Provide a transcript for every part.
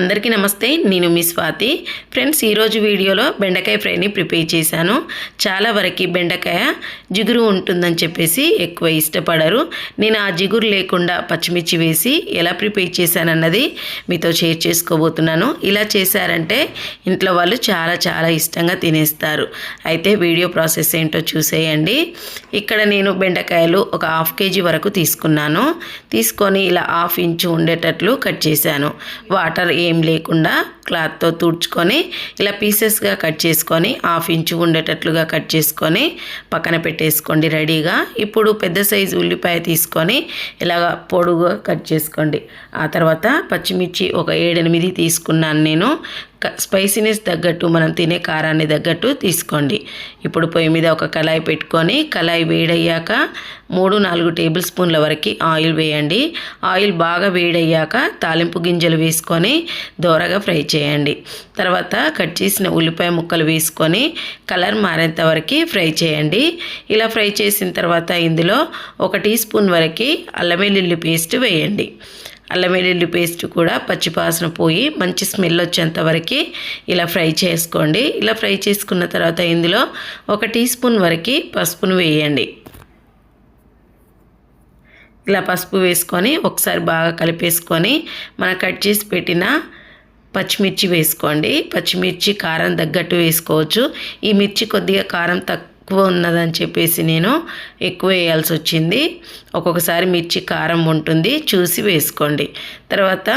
అందరికీ నమస్తే నేను మీ స్వాతి. ఫ్రెండ్స్ ఈరోజు వీడియోలో బెండకాయ ఫ్రైని ప్రిపేర్ చేశాను. చాలా వరకు బెండకాయ జిగురు ఉంటుందని చెప్పేసి ఎక్కువ ఇష్టపడరు. నేను ఆ జిగురు లేకుండా పచ్చిమిర్చి వేసి ఎలా ప్రిపేర్ చేశానన్నది మీతో షేర్ చేసుకోబోతున్నాను. ఇలా చేశారంటే ఇంట్లో వాళ్ళు చాలా చాలా ఇష్టంగా తినేస్తారు. అయితే వీడియో ప్రాసెస్ ఏంటో చూసేయండి. ఇక్కడ నేను బెండకాయలు ఒక హాఫ్ కేజీ వరకు తీసుకున్నాను. తీసుకొని ఇలా హాఫ్ ఇంచు ఉండేటట్లు కట్ చేశాను. వాటర్ ఏం లేకుండా క్లాత్తో తుడుచుకొని ఇలా పీసెస్గా కట్ చేసుకొని హాఫ్ ఇంచు ఉండేటట్లుగా కట్ చేసుకొని పక్కన పెట్టేసుకోండి రెడీగా. ఇప్పుడు పెద్ద సైజు ఉల్లిపాయ తీసుకొని ఇలా పొడుగుగా కట్ చేసుకోండి. ఆ తర్వాత పచ్చిమిర్చి ఒక ఏడెనిమిది తీసుకున్నాను నేను. స్పైసీనెస్ తగ్గట్టు మనం తినే కారాన్ని తగ్గట్టు తీసుకోండి. ఇప్పుడు పొయ్యి మీద ఒక కళాయి పెట్టుకొని కళాయి వేడయ్యాక మూడు నాలుగు టేబుల్ స్పూన్ల వరకు ఆయిల్ వేయండి. ఆయిల్ బాగా వేడయ్యాక తాలింపు గింజలు వేసుకొని దోరగా ఫ్రై చేయండి. తర్వాత కట్ చేసిన ఉల్లిపాయ ముక్కలు వేసుకొని కలర్ మారేంత వరకు ఫ్రై చేయండి. ఇలా ఫ్రై చేసిన తర్వాత ఇందులో ఒక టీ స్పూన్ వరకు అల్లం వెల్లుల్లి పేస్ట్ వేయండి. అల్లం వెల్లుల్లి పేస్ట్ కూడా పచ్చిపాసన పోయి మంచి స్మెల్ వచ్చేంత వరకు ఇలా ఫ్రై చేసుకోండి. ఇలా ఫ్రై చేసుకున్న తర్వాత ఇందులో ఒక టీ స్పూన్ వరకు పసుపును వేయండి. ఇలా పసుపు వేసుకొని ఒకసారి బాగా కలిపేసుకొని మనం కట్ చేసి పెట్టిన పచ్చిమిర్చి వేసుకోండి. పచ్చిమిర్చి కారం తగ్గట్టు వేసుకోవచ్చు. ఈ మిర్చి కొద్దిగా కారం తక్కువ ఎక్కువ ఉన్నదని చెప్పేసి నేను ఎక్కువ వేయాల్సి వచ్చింది. ఒక్కొక్కసారి మిర్చి కారం ఉంటుంది చూసి వేసుకోండి. తర్వాత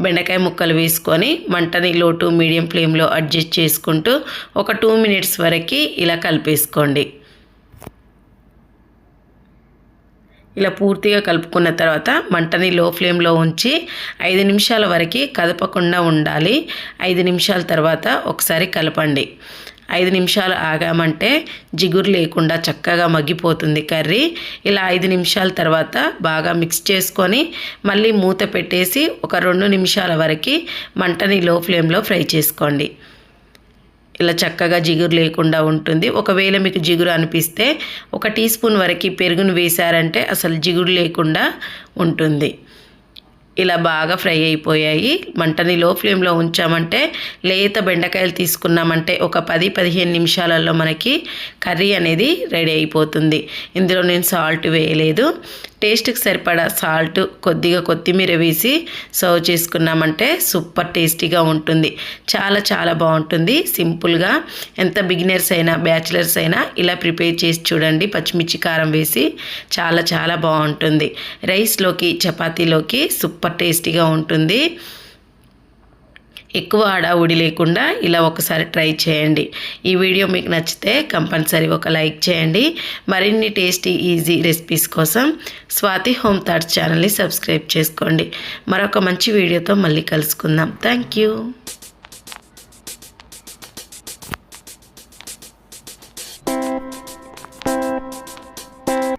బెండకాయ ముక్కలు వేసుకొని మంటని లో టు మీడియం ఫ్లేమ్లో అడ్జస్ట్ చేసుకుంటూ ఒక టూ మినిట్స్ వరకు ఇలా కలిపేసుకోండి. ఇలా పూర్తిగా కలుపుకున్న తర్వాత మంటని లో ఫ్లేమ్లో ఉంచి ఐదు నిమిషాల వరకు కదపకుండా ఉండాలి. ఐదు నిమిషాల తర్వాత ఒకసారి కలపండి. ఐదు నిమిషాలు ఆగామంటే జిగురు లేకుండా చక్కగా మగ్గిపోతుంది కర్రీ. ఇలా ఐదు నిమిషాల తర్వాత బాగా మిక్స్ చేసుకొని మళ్ళీ మూత పెట్టేసి ఒక రెండు నిమిషాల వరకు మంటని లో ఫ్లేమ్లో ఫ్రై చేసుకోండి. ఇలా చక్కగా జిగురు లేకుండా ఉంటుంది. ఒకవేళ మీకు జిగురు అనిపిస్తే ఒక టీ స్పూన్ వరకు పెరుగును వేశారంటే అసలు జిగురు లేకుండా ఉంటుంది. ఇలా బాగా ఫ్రై అయిపోయాయి. మంటని లో ఫ్లేమ్లో ఉంచామంటే లేత బెండకాయలు తీసుకున్నామంటే ఒక పది పదిహేను నిమిషాలలో మనకి కర్రీ అనేది రెడీ అయిపోతుంది. ఇందులో నేను సాల్ట్ వేయలేదు. టేస్ట్కి సరిపడా సాల్ట్ కొద్దిగా కొత్తిమీర వేసి సర్వ్ చేసుకున్నామంటే సూపర్ టేస్టీగా ఉంటుంది. చాలా చాలా బాగుంటుంది. సింపుల్గా ఎంత బిగినర్స్ అయినా బ్యాచిలర్స్ అయినా ఇలా ప్రిపేర్ చేసి చూడండి. పచ్చిమిర్చి కారం వేసి చాలా చాలా బాగుంటుంది. రైస్లోకి చపాతీలోకి సూపర్ టేస్టీగా ఉంటుంది. ఎక్కువ హడావుడి లేకుండా ఇలా ఒకసారి ట్రై చేయండి. ఈ వీడియో మీకు నచ్చితే కంపల్సరీ ఒక లైక్ చేయండి. మరిన్ని టేస్టీ ఈజీ రెసిపీస్ కోసం స్వాతి హోమ్ థాట్స్ ఛానల్ని సబ్స్క్రైబ్ చేసుకోండి. మరొక మంచి వీడియోతో మళ్ళీ కలుసుకుందాం. Thank you